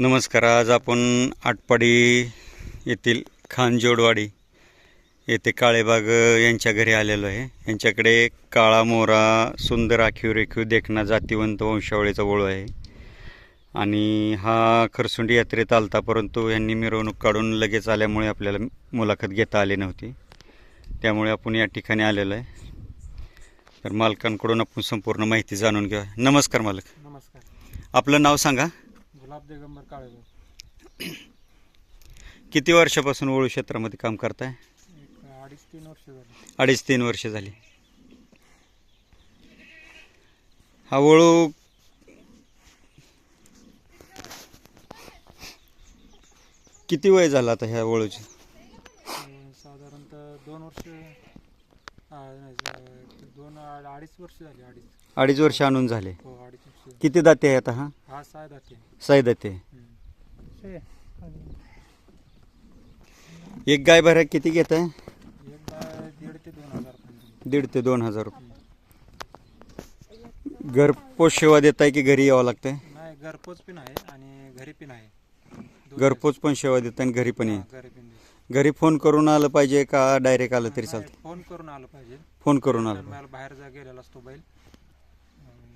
नमस्कार आज आपण आटपाडी येथील खानजोडवाडी येथे काळेबाग यांच्या घरी आलेलो आहे. यांच्याकडे काळा मोरा सुंदर आखीव रेखीव देखणा जातीवंत वंशावळीचा ओळू आहे. आणि हा खरसुंडी यात्रेत आलता परंतु यांनी मिरवणूक काढून लगेच आल्यामुळे आपल्याला मुलाखत घेता आली नव्हती. त्यामुळे आपण या ठिकाणी आलेलो आहे. तर मालकांकडून आपण संपूर्ण माहिती जाणून घेऊया. नमस्कार मालक. नमस्कार. आपलं नाव सांगा. दिगंबर किती वर्षापासून ओळू क्षेत्रामध्ये काम करताय? एक अडीच तीन वर्ष झाली. अडीच तीन वर्ष झाली. हा वळू किती वय झालं आता ह्या वळूचे अं, साधारणतः दोन वर्ष दोन अडीच वर्ष झाली अडीच. अडीच वर्ष आणून झाले. हो अडीच वर्ष किती दाते आहे आता हा? हा साय दाते. साई दाते. एक गाय भऱ्या किती घेत आहे? एक गाय दीड ते दोन हजार पर्यंत. दीड ते दोन हजार रुपये. घरपोच सेवा देत आहे की घरी यावं लागतंय? नाही घरपोच पण आहे आणि घरी पण आहे. दोन्ही घरपोच पण सेवा देत आणि घरी पण आहे. हा, घरी पण आहे. घरी फोन करून आलं पाहिजे का डायरेक्ट आलं तरी चालतं फोन करून आलं पाहिजे. फोन करून आलं मला बाहेर जा गेलेला असतो बैल. अं,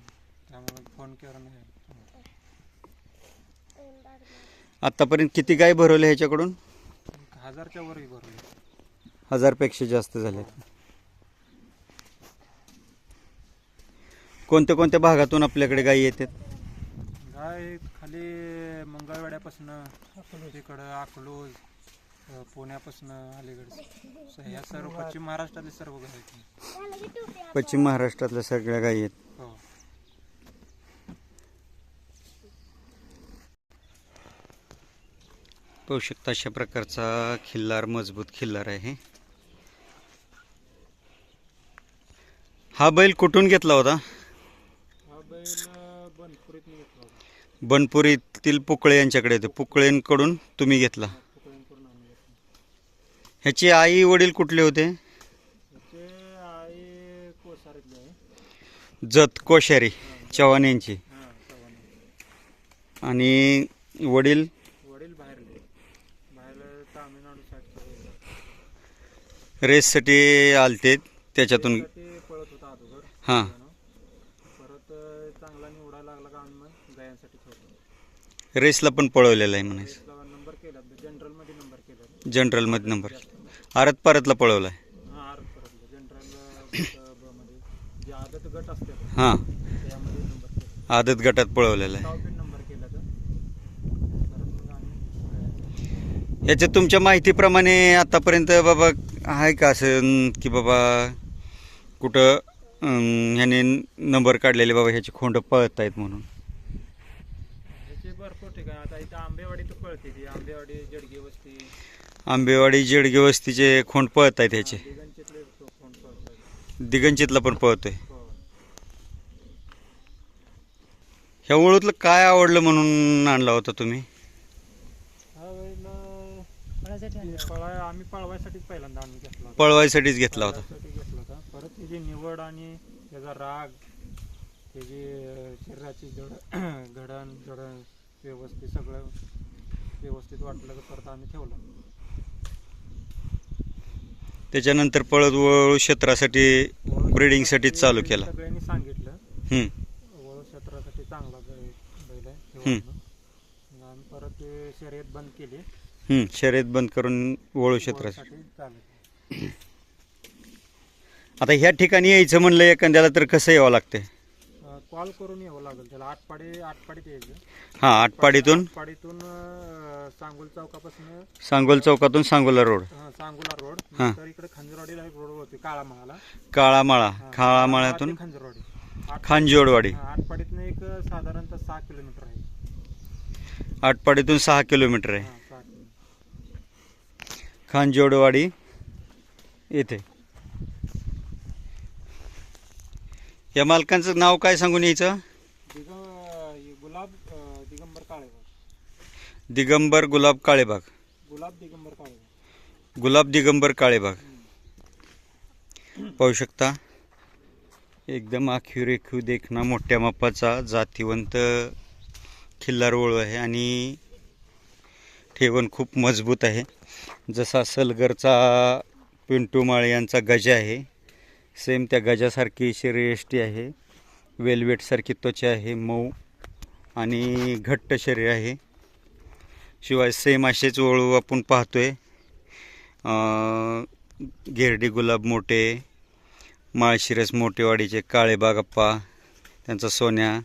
त्यामुळे फोन करून नाही. आतापर्यंत किती गाय भरवल्या ह्याच्याकडून? हजारच्या वरही भरले हजारपेक्षा जास्त झाले कोणत्या कोणत्या भागातून आपल्याकडे गायी येतात? गाय खाली मंगळवाड्यापासून तिकडं अकलूज पुण्यापासून अलीकडे स- ह्या सर्व पश्चिम महाराष्ट्रातले सर्व गाय आहेत. पश्चिम महाराष्ट्रातल्या सगळ्या गायी आहेत. हो. पाहू शकता अशा प्रकारचा खिल्लार मजबूत खिल्लार आहे. हा बैल कुठून घेतला होता? हा बैल बनपुरीत घेतला होता. बनपुरीतील पुकळे यांच्याकडे होते. पुकळेंकडून तुम्ही घेतला. ह्याची आई वडील कुठले होते? त्याचे आई कोसारीतले आहे जत कोश्यारी चव्हाण यांची. हां चव्हाण आणि वडील? वडील बाहेरले बाहेर तामिळनाडू साईडचे रेससाठी आलते त्याच्यातून. ते पळत होता अगोदर हां. परत अ, चांगला निवडायला लागला का आम्ही मग गायांसाठी रेसला पण पळवलेला आहे म्हणायचं. नंबर केला जनरलमध्ये नंबर केला. जनरलमध्ये नंबर आरत परतला पळवला आहे हा आर परतलं. जनरल ब मध्ये जे आदत गट असते हां. त्यामध्ये नंबर केला. आदत गटात पळवलेला आहे. टॉपिन नंबर केला तर. परत मग आम्ही याच्यात तुमच्या माहितीप्रमाणे आतापर्यंत बाबा आहे का असं अं, की बाबा कुठं अं, ह्याने नंबर काढलेले बाबा ह्याची खोंड पळत आहेत म्हणून? ह्याचे भरपूर ठिकाण. आता इथं आंबेवाडी तर कळते ती. आंबेवाडी जडगे वस्ती. आंबेवाडी जेडगे वस्तीचे खोंड पळत आहेत ह्याचे. दिगंचितला पण पळतोय. ह्या ओळूतलं काय आवडलं म्हणून आणला होता तुम्ही? आम्ही पळवायसाठीच पहिल्यांदा आम्ही घेतला होता. पळवायसाठीच घेतला होता घेतला होता परत त्याची निवड आणि त्याचा राग त्याची शरीराची जड घडण जड व्यवस्थित सगळं व्यवस्थित वाटलं तर परत आम्ही ठेवलं. त्याच्यानंतर पळत वळू क्षेत्रासाठी ब्रिडिंगसाठी चालू केला. सगळ्यांनी सांगितलं. हम्म. वळू क्षेत्रासाठी चांगला बैल आहे हम्म. परत ते शर्यत बंद केली. हम्म, शर्यत बंद करून वळू क्षेत्रासाठी वळूसाठी चालू आता ह्या ठिकाणी यायचं म्हणलं एखाद्याला तर कसं यावं लागतंय? कॉल करून यावं लागेल त्याला. आठपाडी आठपाडीत यायचं हां आटपाडीतून? आठपाडीतून अं, सांगोल चौकापासून सांगोल चौकातून सांगोला रोड. हा, सांगोला रोड. हा. तर इकडे खंजरवाडीला एक रोड होती काळामाळाला. काळामाळा. काळामाळ्यातून खंजरवाडी हा, आठपाडीतनं एक साधारणतः सहा किलोमीटर आहे. आटपाडीतून सहा किलोमीटर आहे. हा, सहा किलोमीटर. खानजोडवाडी येथे. या मालकांचं नाव काय सांगून यायचं? गुलाब अं, दिगंबर काळेबाग दिगंबर गुलाब काळेबाग. गुलाब दिगंबर काळेबाग. गुलाब दिगंबर काळेबाग पाहू शकता. एकदम आखीव रेखीव देखणा मोठ्या मापाचा जातीवंत खिल्लार वळू आहे आणि ठेवण खूप मजबूत आहे. जसा सलगरचा पिंटू माळे यांचा गजा आहे. सेम त्या गजासारखी शरीरयष्टी आहे वेलवेटसारखी त्वचा आहे मऊ आणि घट्ट शरीर आहे. शिवाय सेम असेच वळू आपण पाहतो आहे घेरडी गुलाब मोठे माळशिरस मोठेवाडीचे काळे बागप्पा त्यांचा सोन्या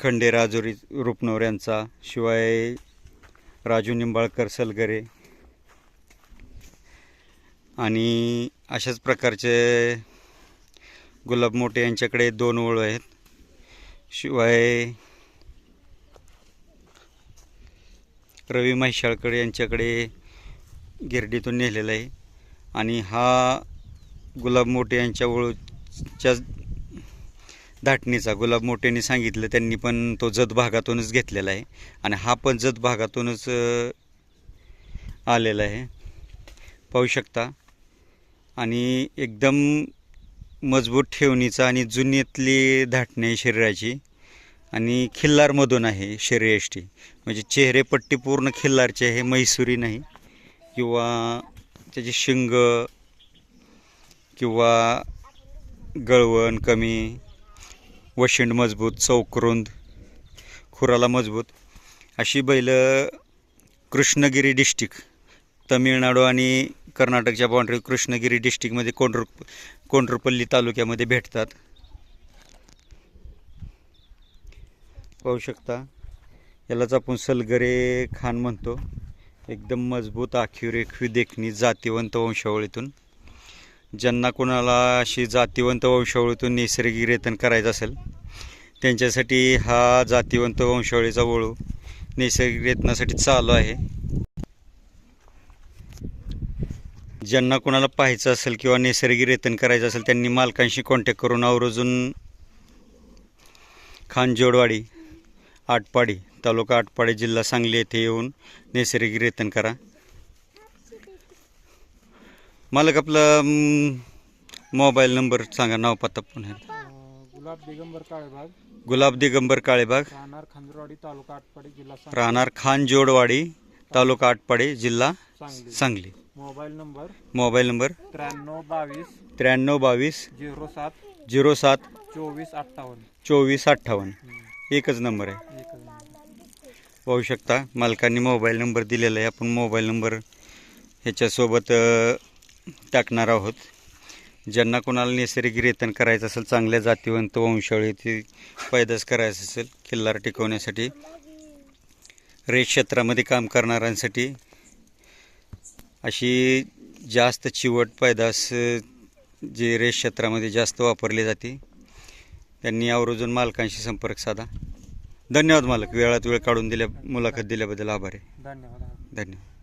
खंडे राजुरी रुपनवऱ्यांचा शिवाय राजू निंबाळकर सलगरे आणि अशाच प्रकारचे गुलाब मोठे यांच्याकडे दोन ओळ आहेत. शिवाय रवी म्हैशाळकर यांच्याकडे गिरडीतून नेलेला आहे. आणि हा गुलाब मोठे यांच्या ओळूच्या धाटणीचा गुलाब मोठेने सांगितलं त्यांनी पण तो जत भागातूनच घेतलेला आहे. आणि हा पण जत भागातूनच आलेला आहे. पाहू शकता. आणि एकदम मजबूत ठेवणीचा आणि जुनीतली धाटणी शरीराची. आणि खिल्लारमधून आहे शरीरयष्टी म्हणजे चेहरेपट्टी पूर्ण खिल्लारची आहे मैसुरी नाही. किंवा त्याची शिंग किंवा गळवण कमी वशिंड मजबूत चौकरुंद खुराला मजबूत. अशी बैलं कृष्णगिरी डिस्ट्रिक्ट तमिळनाडू आणि कर्नाटकच्या बाउंड्री कृष्णगिरी डिस्ट्रिक्टमध्ये कोंडर कोंडरपल्ली तालुक्यामध्ये भेटतात. पाहू शकता यालाच आपण सलगरे खान म्हणतो. एकदम मजबूत आखीव देखणी जातीवंत वंशावळीतून. ज्यांना कोणाला अशी जातीवंत वंशावळीतून नैसर्गिक रेतन करायचं असेल त्यांच्यासाठी हा जातीवंत वंशावळीचा वळू नैसर्गिक रेतनासाठी चालू आहे. ज्यांना कोणाला पाहायचं असेल किंवा नैसर्गिक रेतन करायचं असेल त्यांनी मालकांशी कॉन्टॅक्ट करून आवर्जून खानजोडवाडी आटपाडी तालुका आटपाडी जिल्हा सांगली येथे येऊन नैसर्गिक रेतन करा. मालक आपला मोबाईल नंबर सांगा नाव पत्ता पुन्हा गुलाब दिगंबर काळेबाग. गुलाब दिगंबर काळेबाग. राहणार खंजरवाडी तालुका आटपाडी जिल्हा. राहणार खानजोडवाडी तालुका आटपाडी जिल्हा Sangli. Mobile number mobile number त्र्याण्णव बावीस त्र्याण्णव बावीस झिरो सात झिरो सात चोवीस अठ्ठावन्न. चोवीस अठ्ठावन्न. एकच नंबर आहे. एकच नंबर. पाहू शकता मालकांनी मोबाईल नंबर दिलेला आहे. आपण मोबाईल नंबर ह्याच्यासोबत टाकणार आहोत. ज्यांना कोणाला नैसर्गिक रेतन करायचं असेल चांगल्या जातीवंत वंशावळीची पैदास करायचं असेल किल्लार टिकवण्यासाठी रेत क्षेत्रामध्ये काम करणाऱ्यांसाठी अशी जास्त चिवट पैदास जी रेत क्षेत्रामध्ये जास्त वापरली जाते त्यांनी आवर्जून मालकांशी संपर्क साधा. धन्यवाद मालक वेळात वेळ काढून दिल्या मुलाखत दिल्याबद्दल आभार. आहे धन्यवाद. धन्यवाद.